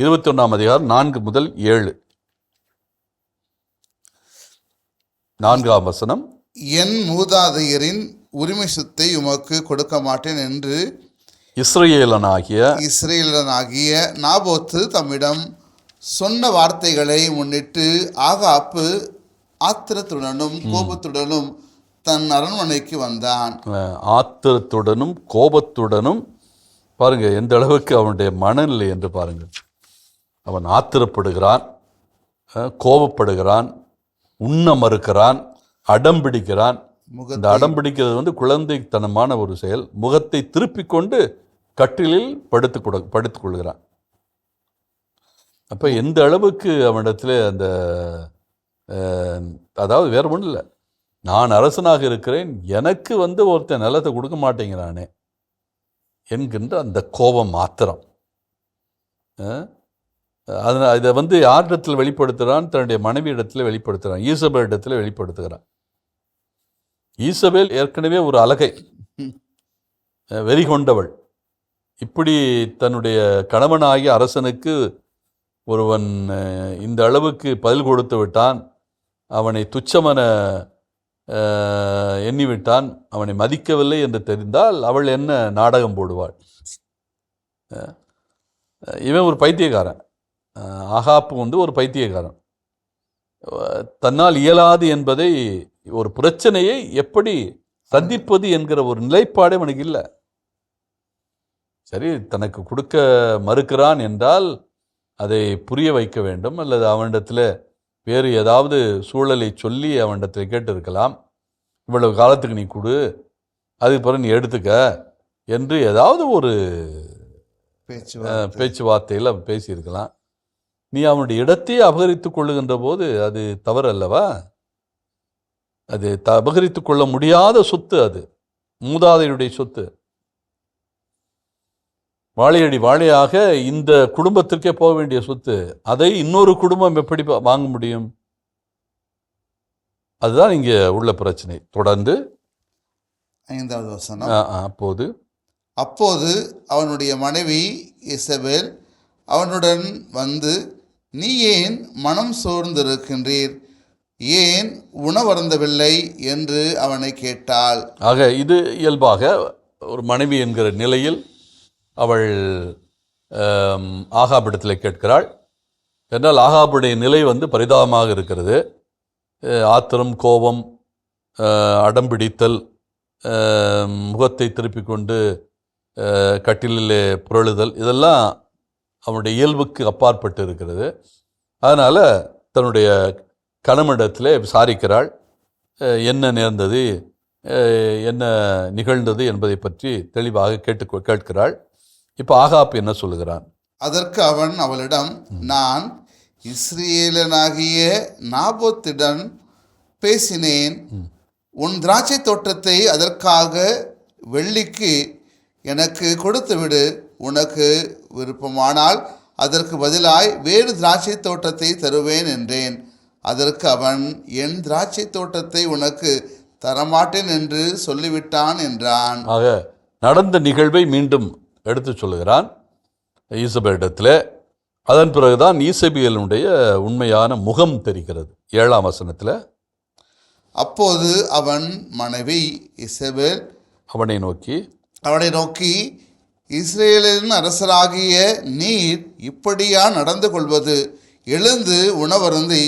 இருபத்தி ஒன்றாம் அதிகாரம் நான்கு முதல் ஏழு. நான்காம் வசனம். என் மூதாதையரின் உரிமை சொத்தை உமக்கு கொடுக்க மாட்டேன் என்று இஸ்ரேலனாகிய இஸ்ரேலனாகிய நாபோத்து தம்மிடம் சொன்ன வார்த்தைகளை முன்னிட்டு ஆகாப்பு ஆத்திரத்துடனும் கோபத்துடனும் தன் அரண்மனைக்கு வந்தான். ஆத்திரத்துடனும் கோபத்துடனும் பாருங்க எந்த அளவுக்கு அவனுடைய மனநிலை என்று பாருங்க அவன் ஆத்திரப்படுகிறான் கோபப்படுகிறான் உண்ண மறுக்கிறான் அடம் பிடிக்கிறான் இந்த அடம் பிடிக்கிறது வந்து குழந்தைத்தனமான ஒரு செயல். முகத்தை திருப்பிக் கொண்டு கட்டிலில் படுத்துக் கொடு படுத்துக் கொள்கிறான். அப்போ எந்த அளவுக்கு அவனிடத்தில் அந்த அதாவது வேற ஒன்றும் இல்லை. நான் அரசனாக இருக்கிறேன் எனக்கு வந்து ஒருத்தன் நிலத்தை கொடுக்க மாட்டேங்கிறானே என்கின்ற அந்த கோபம் மாத்திரம். அதனால் இதை வந்து யாரிடத்தில் வெளிப்படுத்துகிறான் தன்னுடைய மனைவி இடத்துல வெளிப்படுத்துகிறான் ஈசபேல் இடத்துல வெளிப்படுத்துகிறான். ஈசபேல் ஏற்கனவே ஒரு அழகை வெறி கொண்டவள். இப்படி தன்னுடைய கணவனாகிய அரசனுக்கு ஒருவன் இந்த அளவுக்கு பதில் கொடுத்து விட்டான் அவனை துச்சமென எண்ணிவிட்டான் அவனை மதிக்கவில்லை என்று தெரிந்தால் அவள் என்ன நாடகம் போடுவாள்? இவன் ஒரு பைத்தியக்காரன். அஹ், ஆகாப்பு வந்து ஒரு பைத்தியக்காரன். தன்னால் இயலாது என்பதை ஒரு பிரச்சனையை எப்படி சந்திப்பது என்கிற ஒரு நிலைப்பாடு அவனுக்கு இல்லை. சரி தனக்கு கொடுக்க மறுக்கிறான் என்றால் அதை புரிய வைக்க வேண்டும். அல்லது அவனிடத்தில் வேறு ஏதாவது சூழலை சொல்லி அவனிடத்தில் கேட்டிருக்கலாம். இவ்வளவு காலத்துக்கு நீ கொடு. அதுக்கு பிறகு நீ எடுத்துக்க என்று ஏதாவது ஒரு பேச்சு பேச்சுவார்த்தையில் பேசியிருக்கலாம். நீ அவனுடைய இடத்தையே அபகரித்துக் கொள்ளுகின்ற போது அது தவறு அல்லவா அது த அபகரித்துக் கொள்ள முடியாத சொத்து அது. மூதாதையுடைய சொத்து. வாழையடி வாழையாக இந்த குடும்பத்திற்கே போக வேண்டிய சொத்து. அதை இன்னொரு குடும்பம் எப்படி வாங்க முடியும்? அதுதான் இங்கே உள்ள பிரச்சனை. தொடர்ந்து ஐந்தாவது வசனம். அப்போது அப்போது அவனுடைய மனைவி இசபேல் அவனுடன் வந்து நீ ஏன் மனம் சோர்ந்திருக்கின்றீர்? ஏன் உணவருந்தவில்லை என்று அவனை கேட்டாள். ஆக இது இயல்பாக ஒரு மனைவி என்கிற நிலையில் அவள் ஆகாபிடத்தில் கேட்கிறாள். என்றால் ஆகாபுடைய நிலை வந்து பரிதாபமாக இருக்கிறது. ஆத்திரம் கோபம் அடம்பிடித்தல் முகத்தை திருப்பிக் கொண்டு கட்டிலே புரளுதல் இதெல்லாம் அவனுடைய இயல்புக்கு அப்பாற்பட்டு இருக்கிறது அதனால் தன்னுடைய கணவனிடத்திலே விசாரிக்கிறாள். என்ன நேர்ந்தது? என்ன நிகழ்ந்தது என்பதை பற்றி தெளிவாக கேட்டு கேட்கிறாள். இப்போ ஆகாப் என்ன சொல்லுகிறான்? அதற்கு அவன் அவளிடம் நான் இஸ்ரேலனாகிய நாபோத்திடம் பேசினேன். உன் திராட்சை தோட்டத்தை அதற்காக வெள்ளிக்கு எனக்கு கொடுத்துவிடு. உனக்கு விருப்பமானால் அதற்கு பதிலாய் வேறு திராட்சை தோட்டத்தை தருவேன் என்றேன். அதற்கு அவன் என் திராட்சை தோட்டத்தை உனக்கு தரமாட்டேன் என்று சொல்லிவிட்டான் என்றான். ஆக நடந்த நிகழ்வை மீண்டும் எடுத்து சொல்லுகிறான் ஈசபேலிடத்தில் அதன் பிறகுதான் ஈசபியலுடைய உண்மையான முகம் தெரிகிறது. ஏழாம் வசனத்தில் அப்போது அவன் மனைவி இசபேல் அவனை நோக்கி அவனை நோக்கி இஸ்ரேலின் அரசராகிய நீர் இப்படியா நடந்து கொள்வது எழுந்து உணவருந்தி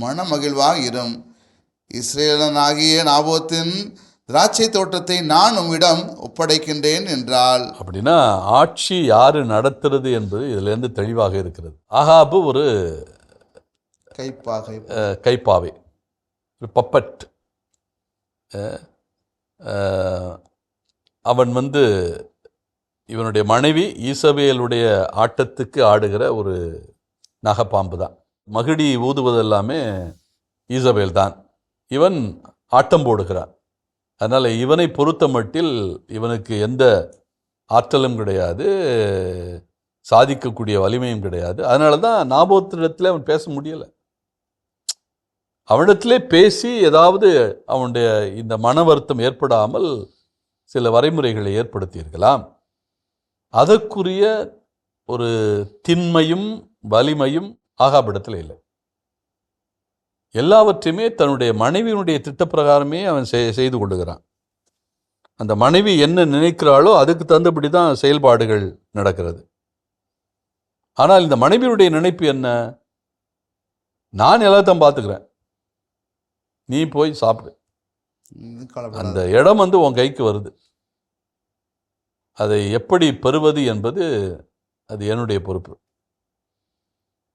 மனமகிழ்வாயிரும். இஸ்ரேலனாகிய நாபோத்தின் திராட்சை தோட்டத்தை நான் உம்மிடம் ஒப்படைக்கின்றேன் என்றாள். அப்படின்னா ஆட்சி யாரு நடத்துறது என்பது இதிலிருந்து தெளிவாக இருக்கிறது. ஆகாபு ஒரு கைப்பாகை. கைப்பாவை. ஒரு பப்பட். அவன் வந்து இவனுடைய மனைவி ஈசபேலுடைய ஆட்டத்துக்கு ஆடுகிற ஒரு நகப்பாம்பு தான். மகிடி ஊதுவது எல்லாமே ஈசபேல் தான். இவன் ஆட்டம் போடுகிறான். அதனால் இவனை பொறுத்த மட்டில் இவனுக்கு எந்த ஆற்றலும் கிடையாது சாதிக்கக்கூடிய வலிமையும் கிடையாது. அதனால தான் நாபோத்திடத்தில் அவன் பேச முடியலை. அவனிடத்திலே பேசி ஏதாவது அவனுடைய இந்த மன வருத்தம் ஏற்படாமல் சில வரைமுறைகளை ஏற்படுத்தியிருக்கலாம். அதற்குரிய ஒரு திண்மையும் வலிமையும் ஆகாபிடத்தில் இல்லை. எல்லாவற்றையுமே தன்னுடைய மனைவியினுடைய திட்டப்பிரகாரமே அவன் செய்- செய்து கொள்ளுகிறான். அந்த மனைவி என்ன நினைக்கிறாளோ அதுக்கு தகுந்தபடி தான் செயல்பாடுகள் நடக்கிறது. ஆனால் இந்த மனைவியுடைய நினைப்பு என்ன? நான் எல்லாத்தையும் பார்த்துக்கிறேன். நீ போய் சாப்பிடு. அந்த இடம் வந்து உன் கைக்கு வருது. அதை எப்படி பெறுவது என்பது அது என்னுடைய பொறுப்பு.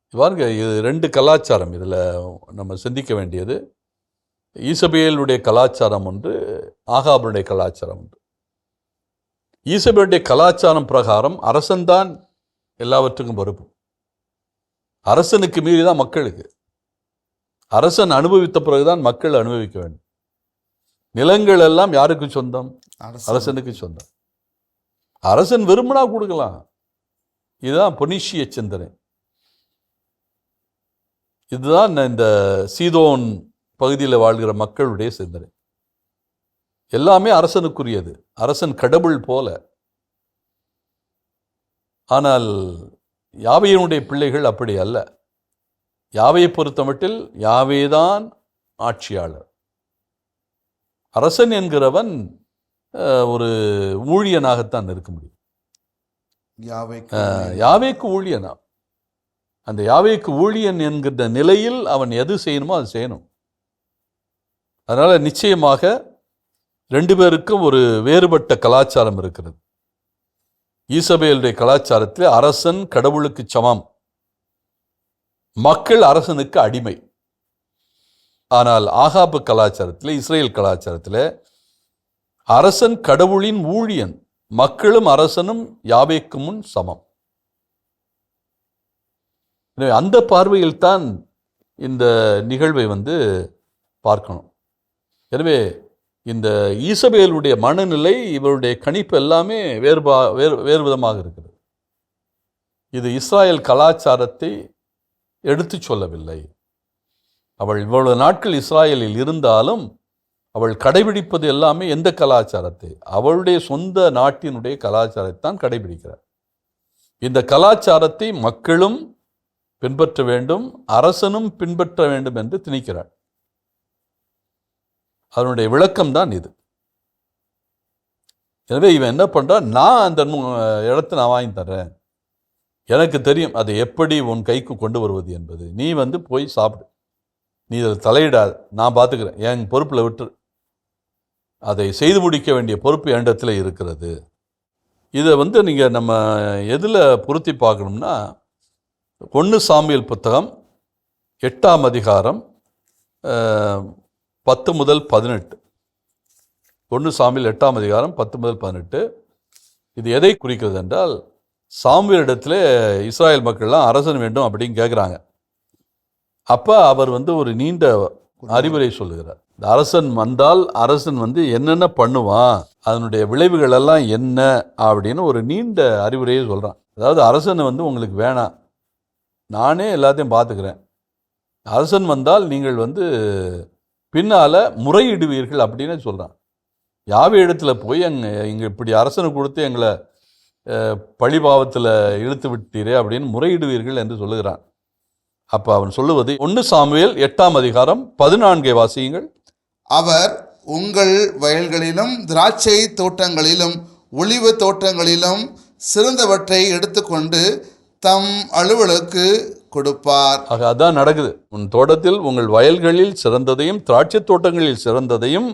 பாருங்க இது ரெண்டு கலாச்சாரம். இதில் நம்ம சிந்திக்க வேண்டியது ஈசபேலுடைய கலாச்சாரம் ஒன்று ஆகாபனுடைய கலாச்சாரம் ஒன்று. ஈசபேலுடைய கலாச்சாரம் பிரகாரம் அரசன்தான் எல்லாவற்றுக்கும் பொறுப்பு. அரசனுக்கு மீறி தான் மக்களுக்கு. அரசன் அனுபவித்த பிறகுதான் மக்கள் அனுபவிக்க வேண்டும். நிலங்கள் எல்லாம் யாருக்கு சொந்தம்? அரசன். அரசனுக்கு சொந்தம். அரசன் விரும்பினா கொடுக்கலாம். இதுதான் பொனிஷிய சிந்தனை இதுதான் இந்த சீதோன் பகுதியில் வாழ்கிற மக்களுடைய சிந்தனை எல்லாமே அரசனுக்குரியது. அரசன் கடவுள் போல. ஆனால் யாவையினுடைய பிள்ளைகள் அப்படி அல்ல. யாவையை பொறுத்தமட்டில் யாவேதான் ஆட்சியாளர். அரசன் என்கிறவன் ஒரு ஊழியனாகத்தான் இருக்க முடியும். யாவைக்கு ஊழியனா. அந்த யாவேக்கு ஊழியன் என்கிற நிலையில் அவன் எது செய்யணுமோ அது செய்யணும். அதனால நிச்சயமாக ரெண்டு பேருக்கும் ஒரு வேறுபட்ட கலாச்சாரம் இருக்கிறது. ஈசபேலுடைய கலாச்சாரத்தில் அரசன் கடவுளுக்கு சமம். மக்கள் அரசனுக்கு அடிமை. ஆனால் ஆகாபு கலாச்சாரத்தில் இஸ்ரேல் கலாச்சாரத்தில் அரசன் கடவுளின் ஊழியன் மக்களும் அரசனும் யாவைக்கு முன் சமம். எனவே அந்த பார்வையில் தான் இந்த நிகழ்வை வந்து பார்க்கணும். எனவே இந்த ஈசபேலுடைய மனநிலை இவருடைய கணிப்பு எல்லாமே வேறுபா வேறு வேறு விதமாக இருக்கிறது. இது இஸ்ராயல் கலாச்சாரத்தை எடுத்துச் சொல்லவில்லை. அவள் இவ்வளவு நாட்கள் இஸ்ராயலில் இருந்தாலும் அவள் கடைபிடிப்பது எல்லாமே எந்த கலாச்சாரத்தை? அவளுடைய சொந்த நாட்டினுடைய கலாச்சாரத்தை தான் கடைபிடிக்கிறார். இந்த கலாச்சாரத்தை மக்களும் பின்பற்ற வேண்டும் அரசனும் பின்பற்ற வேண்டும் என்று திணிக்கிறார் அதனுடைய விளக்கம் தான் இது. எனவே இவன் என்ன பண்ணுறான் நான் அந்த இடத்த இடத்தை நான் வாங்கி தர்றேன். எனக்கு தெரியும் அதை எப்படி உன் கைக்கு கொண்டு வருவது என்பது. நீ வந்து போய் சாப்பிடு. நீ இதில் தலையிடாது. நான் பார்த்துக்கிறேன். என் பொறுப்பில் விட்டுரு. அதை செய்து முடிக்க வேண்டிய பொறுப்பு என்னிடத்துல இருக்கிறது. இதை வந்து நீங்கள் நம்ம எதில் பொருத்தி பார்க்கணும்னா ஒன்று சாமியல் புத்தகம் எட்டாம் அதிகாரம் பத்து முதல் பதினெட்டு. ஒன்று சாமியில் எட்டாம் அதிகாரம் பத்து முதல் பதினெட்டு. இது எதை குறிக்கிறது என்றால் சாமுவேலிடத்துல இஸ்ராயல் மக்கள்லாம் அரசன் வேண்டும் அப்படின்னு கேட்குறாங்க அப்போ அவர் வந்து ஒரு நீண்ட அறிவுரை சொல்லுகிறார். இந்த அரசன் வந்தால் அரசன் வந்து என்னென்ன பண்ணுவான் அதனுடைய விளைவுகள் எல்லாம் என்ன அப்படின்னு ஒரு நீண்ட அறிவுரையை சொல்கிறான் அதாவது அரசன் வந்து உங்களுக்கு வேணாம். நானே எல்லாத்தையும் பார்த்துக்கிறேன். அரசன் வந்தால் நீங்கள் வந்து பின்னால் முறையிடுவீர்கள் அப்படின்னு சொல்கிறான் யாவை இடத்துல போய் அங்கே இங்கே இப்படி அரசனை கொடுத்து எங்களை பழிபாவத்தில் இழுத்து விட்டீரே அப்படின்னு முறையிடுவீர்கள் என்று சொல்லுகிறான். அப்போ அவன் சொல்லுவது ஒன்று சாமுவேல் எட்டாம் அதிகாரம் பதினான்கை வாசியுங்கள். அவர் உங்கள் வயல்களிலும் திராட்சை தோட்டங்களிலும் ஒளிவு தோட்டங்களிலும் சிறந்தவற்றை எடுத்துக்கொண்டு தம் அலுவலுக்கு கொடுப்பார். ஆக அதான் நடக்குது. உன் தோட்டத்தில் உங்கள் வயல்களில் சிறந்ததையும் திராட்சை தோட்டங்களில் சிறந்ததையும்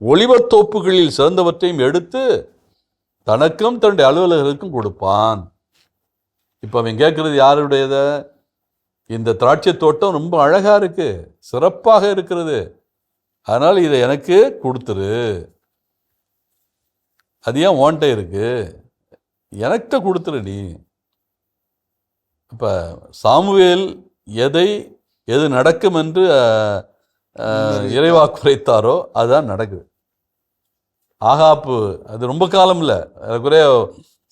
ஒளிவத் தோப்புகளில் சிறந்தவற்றையும் எடுத்து தனக்கும் தன்னுடைய அலுவலர்களுக்கும் கொடுப்பான். இப்போ அவன் கேட்குறது யாருடையத? இந்த திராட்சை தோட்டம் ரொம்ப அழகா இருக்கு. சிறப்பாக இருக்கிறது. அதனால் இதை எனக்கு கொடுத்துரு. அது ஏன் ஓன்ட்ட இருக்கு? எனக்கிட்ட கொடுத்துரு நீ. இப்போ சாமுவேல் எதை எது நடக்கும் என்று இறைவாக்கு உரைத்தாரோ அதுதான் நடக்குது. ஆகாப்பு அது ரொம்ப காலம் இல்லை குறைய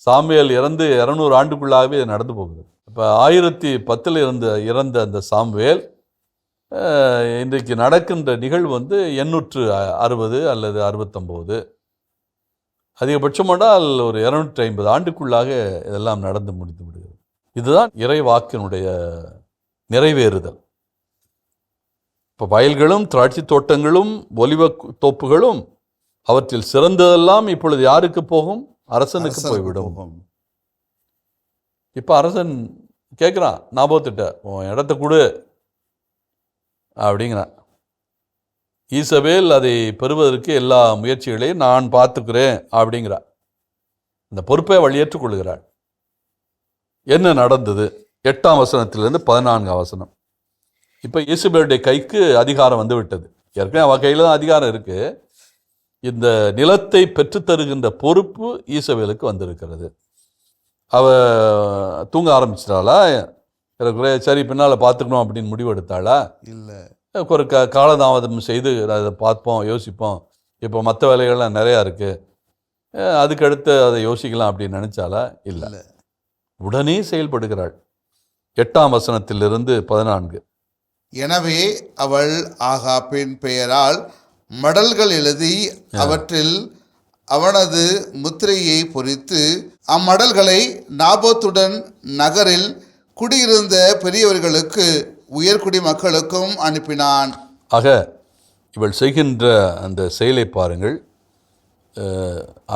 சாமுவேல் இறந்து இரநூறு ஆண்டுக்குள்ளாகவே இது நடந்து போகுது. இப்போ ஆயிரத்தி பத்தில் இருந்த இறந்த அந்த சாமுவேல் இன்றைக்கு நடக்கின்ற நிகழ்வு வந்து எண்ணூற்று அறுபது அல்லது அறுபத்தொம்போது. அதிகபட்சமானால் ஒரு இரநூற்றி ஐம்பது ஆண்டுக்குள்ளாக இதெல்லாம் நடந்து முடிந்து விடுகிறது. இதுதான் இறைவாக்கினுடைய நிறைவேறுதல். இப்போ வயல்களும் திராட்சை தோட்டங்களும் ஒலிவ தோப்புகளும் அவற்றில் சிறந்ததெல்லாம் இப்பொழுது யாருக்கு போகும்? அரசனுக்கு போய்விடும். இப்போ அரசன் கேட்குறான் நாபோத்திட்ட உன் இடத்த கொடு. அப்படிங்கிறான். ஈசபேல் அதை பெறுவதற்கு எல்லா முயற்சிகளையும் நான் பார்த்துக்கிறேன் அப்படிங்கிறார் இந்த பொறுப்பை அவள் ஏற்றுக்கொள்கிறாள். என்ன நடந்தது? எட்டாம் வசனத்திலிருந்து பதினான்காம் வசனம். இப்போ ஈசபேலுடைய கைக்கு அதிகாரம் வந்து விட்டது ஏற்கனவே அவள் கையில் தான் அதிகாரம் இருக்குது இந்த நிலத்தை பெற்றுத் தருகின்ற பொறுப்பு ஈசபேலுக்கு வந்திருக்கிறது. அவ தூங்க ஆரம்பிச்சிட்டாளா? எனக்கு சரி பின்னால் பார்த்துக்கணும் அப்படின்னு முடிவு எடுத்தாளா இல்லை ஒரு க காலதாமதம் செய்து அதை பார்ப்போம் யோசிப்போம். இப்போ மற்ற வேலைகள்லாம் நிறையா இருக்குது அதுக்கடுத்து அதை யோசிக்கலாம் அப்படின்னு நினச்சாலா இல்லை. இல்லை. உடனே செயல்படுகிறாள். எட்டாம் வசனத்திலிருந்து பதினான்கு. எனவே அவள் ஆகாப்பின் பெயரால் மடல்கள் எழுதி அவற்றில் அவனது முத்திரையை பொறித்து அம்மடல்களை நாபோத்துடன் நகரில் குடியிருந்த பெரியவர்களுக்கு உயர்குடி மக்களுக்கும் அனுப்பினான். ஆக இவள் செய்கின்ற அந்த செயலை பாருங்கள்.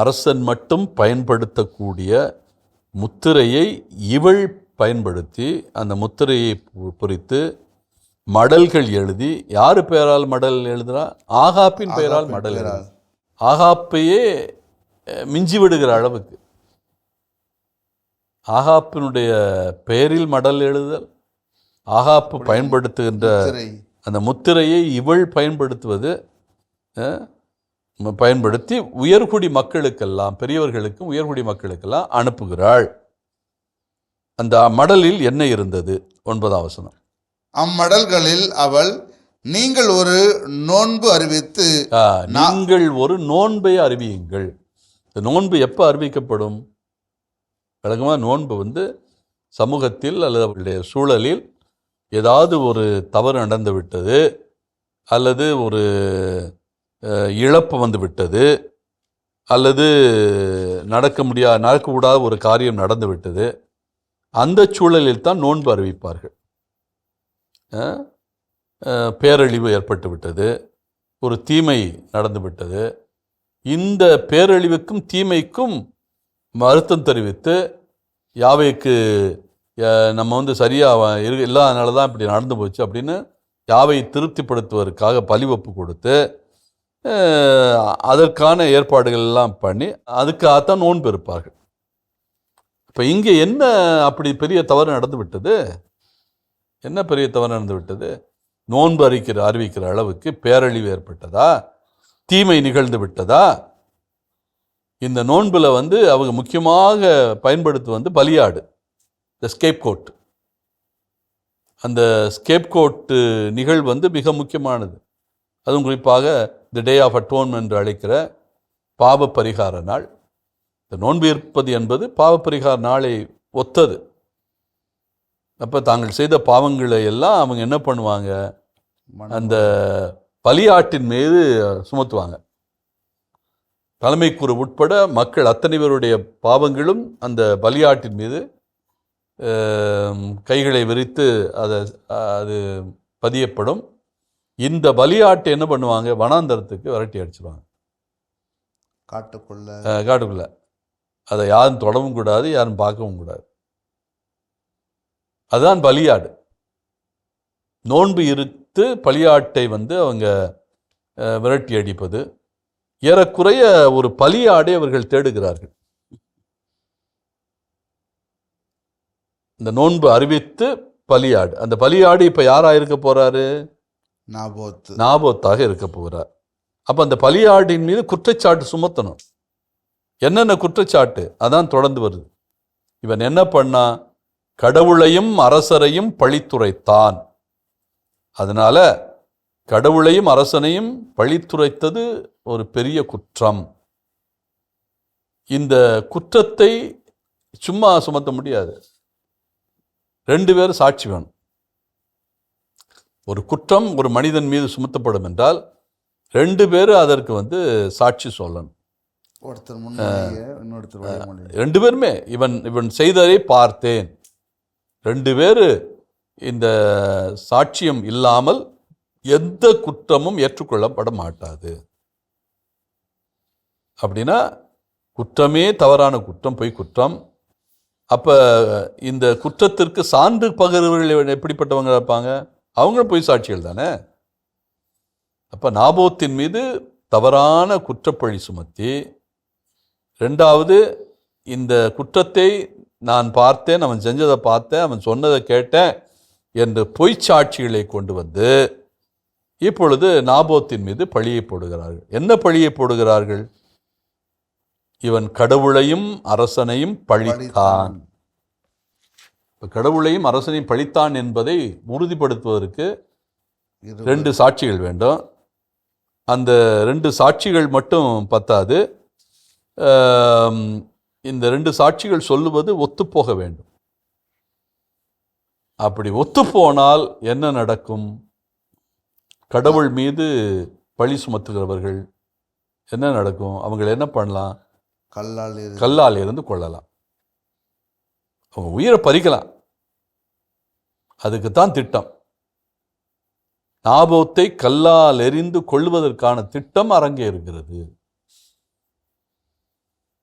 அரசன் மட்டும் பயன்படுத்தக்கூடிய முத்திரையை இவள் பயன்படுத்தி அந்த முத்திரையை பொறித்து மடல்கள் எழுதி யார் பெயரால் மடல் எழுதுறா? ஆகாப்பின் பெயரால் மடல் எழுதுறா. ஆகாப்பையே மிஞ்சி விடுகிற அளவுக்கு. ஆகாப்பினுடைய பெயரில் மடல் எழுதல் ஆகாப்பு பயன்படுத்துகின்ற அந்த முத்திரையை இவள் பயன்படுத்துவது பயன்படுத்தி உயர்குடி மக்களுக்கெல்லாம் பெரியவர்களுக்கும் உயர்குடி மக்களுக்கெல்லாம் அனுப்புகிறாள். அந்த மடலில் என்ன இருந்தது? ஒன்பதாம் வசனம். அம்மடல்களில் அவள் நீங்கள் ஒரு நோன்பு அறிவித்து நீங்கள் ஒரு நோன்பை அறிவியுங்கள். இந்த நோன்பு எப்போ அறிவிக்கப்படும்? வழக்கமாக நோன்பு வந்து சமூகத்தில் அல்லது அவருடைய சூழலில் ஏதாவது ஒரு தவறு நடந்து விட்டது அல்லது ஒரு இழப்பு வந்து விட்டது அல்லது நடக்க முடியா நடக்கக்கூடாத ஒரு காரியம் நடந்து விட்டது அந்த சூழலில் தான் நோன்பு அறிவிப்பார்கள். பேரழிவு ஏற்பட்டு விட்டது ஒரு தீமை நடந்து விட்டது. இந்த பேரழிவுக்கும் தீமைக்கும் வருத்தம் தெரிவித்து யாவைக்கு நம்ம வந்து சரியாக இரு இல்லாதனால தான் இப்படி நடந்து போச்சு அப்படின்னு யாவை திருப்திப்படுத்துவதற்காக பலிவப்பு கொடுத்து அதற்கான ஏற்பாடுகள் எல்லாம் பண்ணி அதுக்காகத்தான் நோன்பு இருப்பார்கள். இப்போ இங்கே என்ன அப்படி பெரிய தவறு நடந்து விட்டது? என்ன பெரிய தவறு நடந்து விட்டது? நோன்பு அறிக்கிற அறிவிக்கிற அளவுக்கு பேரழிவு ஏற்பட்டதா? தீமை நிகழ்ந்து விட்டதா? இந்த நோன்பில் வந்து அவங்க முக்கியமாக பயன்படுத்து வந்து பலியாடு. இந்த ஸ்கேப் கோட் அந்த ஸ்கேப் கோட்டு நிகழ்வு வந்து மிக முக்கியமானது. அதுவும் குறிப்பாக தி டே ஆஃப் அட்டோன்மெண்ட் என்று அழைக்கிற பாவ பரிகார நாள். இந்த நோன்பு இருப்பது என்பது பாவ பரிகார நாளை ஒத்தது. அப்போ தாங்கள் செய்த பாவங்களை எல்லாம் அவங்க என்ன பண்ணுவாங்க? அந்த பலியாட்டின் மீது சுமத்துவாங்க. தலைமைக்குரு உட்பட மக்கள் அத்தனை பேருடைய பாவங்களும் அந்த பலியாட்டின் மீது கைகளை விரித்து அதை அது பதியப்படும். இந்த பலியாட்டை என்ன பண்ணுவாங்க? வனாந்தரத்துக்கு விரட்டி அடிச்சிருவாங்க. காட்டுக்குள்ள. காட்டுக்குள்ள. அதை யாரும் தொடவும் கூடாது யாரும் பார்க்கவும் கூடாது. அதுதான் பலியாடு. நோன்பு இருத்து பலியாட்டை வந்து அவங்க விரட்டி அடிப்பது. ஏறக்குறைய ஒரு பலியாடை அவர்கள் தேடுகிறார்கள். இந்த நோன்பு அறிவித்து பலியாடு. அந்த பலியாடு இப்ப யாரா இருக்க போறாரு? நாபோத்து நாபோத்தாக இருக்க போகிறார். அப்ப அந்த பலியாடின் மீது குற்றச்சாட்டு சுமத்தணும். என்னென்ன குற்றச்சாட்டு? அதான் தொடர்ந்து வருது. இவன் என்ன பண்ணா? கடவுளையும் அரசரையும் பழித்துரைத்தான். அதனால கடவுளையும் அரசனையும் பழித்துரைத்தது ஒரு பெரிய குற்றம். இந்த குற்றத்தை சும்மா சுமத்த முடியாது. ரெண்டு பேரும் சாட்சி வேணும். ஒரு குற்றம் ஒரு மனிதன் மீது சுமத்தப்படும் என்றால் ரெண்டு பேரும் அதற்கு வந்து சாட்சி சொல்லணும். ஒருத்தர் ரெண்டு பேருமே இவன் இவன் செய்ததை பார்த்தேன். ரெண்டு பேரு இந்த சாட்சியம் இல்லாமல் எந்த குற்றமும் ஏற்றுக்கொள்ளப்பட மாட்டாது அப்படின்னா குற்றமே தவறான குற்றம் பொய் குற்றம். அப்போ இந்த குற்றத்திற்கு சான்று பகர்வர்கள் எப்படிப்பட்டவங்க இருப்பாங்க? அவங்களும் பொய் சாட்சிகள் தானே? அப்போ நாபோத்தின் மீது தவறான குற்றப்பழி சுமத்தி ரெண்டாவது இந்த குற்றத்தை நான் பார்த்தேன் அவன் செஞ்சதை பார்த்தேன் அவன் சொன்னதை கேட்டேன் என்று பொய்ச்சாட்சிகளை கொண்டு வந்து இப்பொழுது நாபோத்தின் மீது பழியை போடுகிறார்கள். என்ன பழியை போடுகிறார்கள்? இவன் கடவுளையும் அரசனையும் பழித்தான். கடவுளையும் அரசனையும் பழித்தான் என்பதை உறுதிப்படுத்துவதற்கு. ரெண்டு சாட்சிகள் வேண்டும். அந்த ரெண்டு சாட்சிகள் மட்டும் பத்தாது. இந்த ரெண்டு சாட்சிகள் சொல்லுவது ஒத்துப்போக வேண்டும். அப்படி ஒத்துப்போனால் என்ன நடக்கும்? கடவுள் மீது பழி சுமத்துகிறவர்கள் என்ன நடக்கும்? அவங்களை என்ன பண்ணலாம்? கல்லால் கல்லால் இருந்து கொள்ளலாம். அவங்க உயிரை பறிக்கலாம். அதுக்கு தான் திட்டம். நாபோத்தை கல்லால் எறிந்து கொள்வதற்கான திட்டம் அரங்கேறுகிறது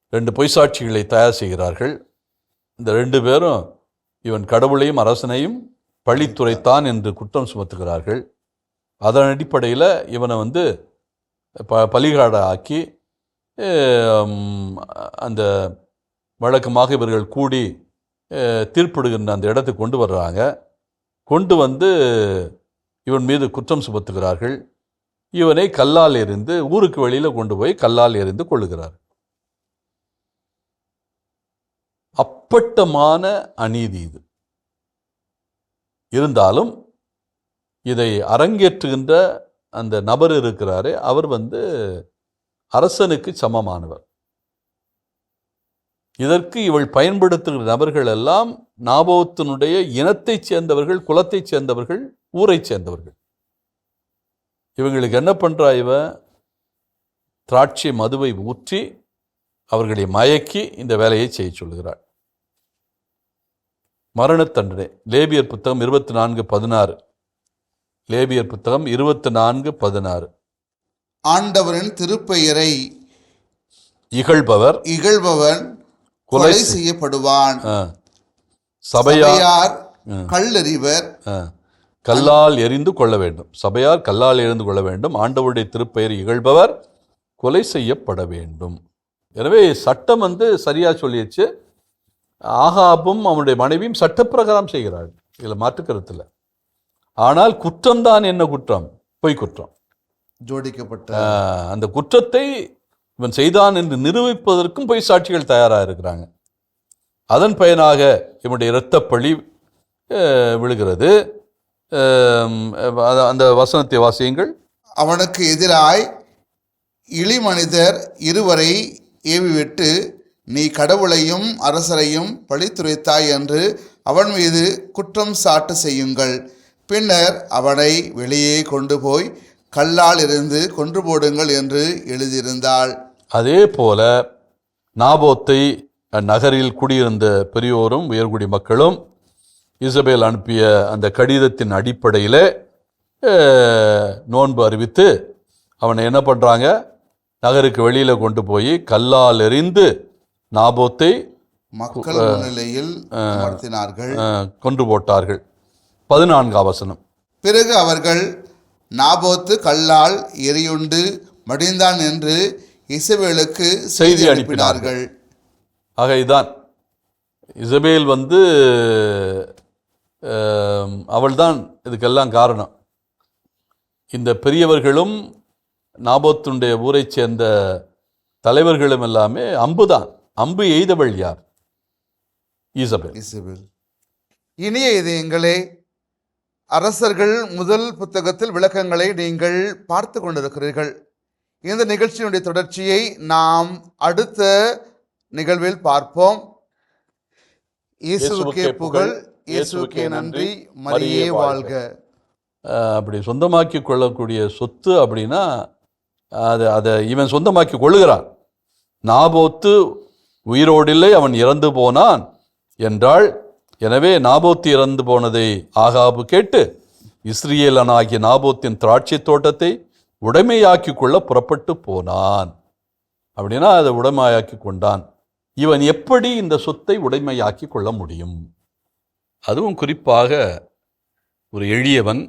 ரெண்டு பொய்சாட்சிகளை தயார் செய்கிறார்கள். இந்த ரெண்டு பேரும் இவன் கடவுளையும் அரசனையும் பழித்துரைத்தான் என்று குற்றம் சுமத்துகிறார்கள். அதன் அடிப்படையில் இவனை வந்து ப பலிகாட ஆக்கி அந்த வழக்கமாக இவர்கள் கூடி தீர்ப்பிடுகின்ற அந்த இடத்துக்கு கொண்டு வர்றாங்க. கொண்டு வந்து இவன் மீது குற்றம் சுமத்துகிறார்கள். இவனை கல்லால் எறிந்து ஊருக்கு வெளியில் கொண்டு போய் கல்லால் எறிந்து கொள்ளுகிறார் அப்பட்டமான அநீதி இது. இருந்தாலும் இதை அரங்கேற்றுகின்ற அந்த நபர் இருக்கிறாரு அவர் வந்து அரசனுக்கு சமமானவர். இதற்கு இவள் பயன்படுத்துகிற நபர்கள் எல்லாம் நாபோத்தினுடைய இனத்தைச் சேர்ந்தவர்கள் குலத்தைச் சேர்ந்தவர்கள் ஊரைச் சேர்ந்தவர்கள். இவங்களுக்கு என்ன பண்ணுறா இவ? திராட்சை மதுவை ஊற்றி அவர்களை மயக்கி இந்த வேலையை செய்ய சொல்கிறாள் மரண தண்டனை. லேபியர் புத்தகம் இருபத்தி நான்கு பதினாறு. லேபியர் புத்தகம் இருபத்தி நான்கு பதினாறு. ஆண்டவரின் திருப்பெயரை இகழ்பவர் இகழ்பவன் கொலை கொலை செய்- செய்யப்படுவான் சபையார். கல்லறிவர். கல்லால் எறிந்து கொள்ள வேண்டும். சபையார் கல்லால் எறிந்து கொள்ள வேண்டும். ஆண்டவருடைய திருப்பெயர் இகழ்பவர் கொலை செய்யப்பட வேண்டும். எனவே சட்டம் வந்து சரியா சொல்லிடுச்சு ஆகாபும் அவனுடைய மனைவியும் சட்டப்பிரகாரம் செய்கிறாள் இதில் மாற்றுக்கருத்தில். ஆனால் குற்றம்தான் என்ன குற்றம்? பொய் குற்றம். ஜோடிக்கப்பட்ட அந்த குற்றத்தை இவன் செய்தான் என்று நிரூபிப்பதற்கும் பொய் சாட்சிகள் தயாராக இருக்கிறாங்க. அதன் பயனாக இவனுடைய இரத்தப்பழி விழுகிறது. அந்த வசனத்தை வாசியுங்கள். அவனுக்கு எதிராய் இழிமனிதர் இருவரை ஏவிவிட்டு நீ கடவுளையும் அரசரையும் பழித்துரைத்தாய் என்று அவன் மீது குற்றம் சாட்டு செய்யுங்கள். பின்னர் அவனை வெளியே கொண்டு போய் கல்லால் இருந்து கொன்று போடுங்கள் என்று எழுதியிருந்தாள். அதே போல நாபோத்தை அந்நகரில் குடியிருந்த பெரியோரும் உயர்குடி மக்களும் இசபேல் அனுப்பிய அந்த கடிதத்தின் அடிப்படையில் நோன்பு அறிவித்து அவனை என்ன பண்ணுறாங்க நகருக்கு வெளியில் கொண்டு போய் கல்லால் எறிந்து நாபோத்தை மக்கள் அஹ், கொன்று போட்டார்கள். பதினான்காம் வசனம் பிறகு அவர்கள் நாபோத்து கல்லால் எரியுண்டு மடிந்தான் என்று இசபேலுக்கு செய்தி அனுப்பினார்கள். ஆக இதான் இசபேல் வந்து அவள்தான் இதுக்கெல்லாம் காரணம். இந்த பெரியவர்களும் நாபோத்துடைய ஊரைச் சேர்ந்த தலைவர்களும் எல்லாமே அம்புதான். அம்பு எய்தவள் யார்? Isabel Isabel. இனிய இதயங்களே அரசர்கள் முதல் புத்தகத்தில் விளக்கங்களை நீங்கள் பார்த்து கொண்டிருக்கிறீர்கள். இந்த நிகழ்ச்சியினுடைய தொடர்ச்சியை நாம் அடுத்த நிகழ்வில் பார்ப்போம். இயேசுவுக்கே புகழ். இயேசுவுக்கே நன்றி. மரியே வாழ்க. அப்படி சொந்தமாக்கி கொள்ளக்கூடிய சொத்து அப்படின்னா அது அதை இவன் சொந்தமாக்கி கொள்ளுகிறான். நாபோத்து உயிரோடில்லை அவன் இறந்து போனான் என்றால் எனவே நாபோத்து இறந்து போனதை ஆகாபு கேட்டு இஸ்ரியேலனாகிய நாபோத்தின் திராட்சை தோட்டத்தை உடைமையாக்கி கொள்ள புறப்பட்டு போனான். அப்படின்னா அதை உடைமையாக்கி கொண்டான். இவன் எப்படி இந்த சொத்தை உடைமையாக்கி கொள்ள முடியும்? அதுவும் குறிப்பாக ஒரு எளியவன்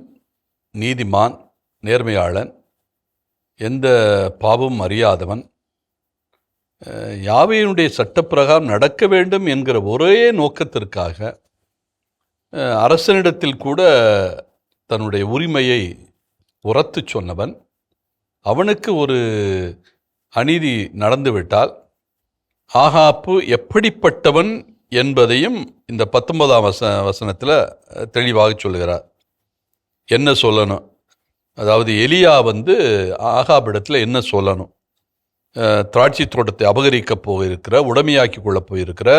நீதிமான் நேர்மையாளன் எந்த பாவமும் அறியாதவன் யாவையினுடைய சட்டப்பிரகாரம் நடக்க வேண்டும் என்கிற ஒரே நோக்கத்திற்காக அரசனிடத்தில் கூட தன்னுடைய உரிமையை உரத்து சொன்னவன். அவனுக்கு ஒரு அநீதி நடந்துவிட்டால் ஆகாப்பு எப்படிப்பட்டவன் என்பதையும் இந்த பத்தொன்பதாம் வச வசனத்தில் தெளிவாக சொல்லுகிறார். என்ன சொல்லணும்? அதாவது எலியா வந்து ஆகாபிடத்தில் என்ன சொல்லணும்? திராட்சை தோட்டத்தை அபகரிக்கப் போயிருக்கிற உடமையாக்கி கொள்ளப் போயிருக்கிற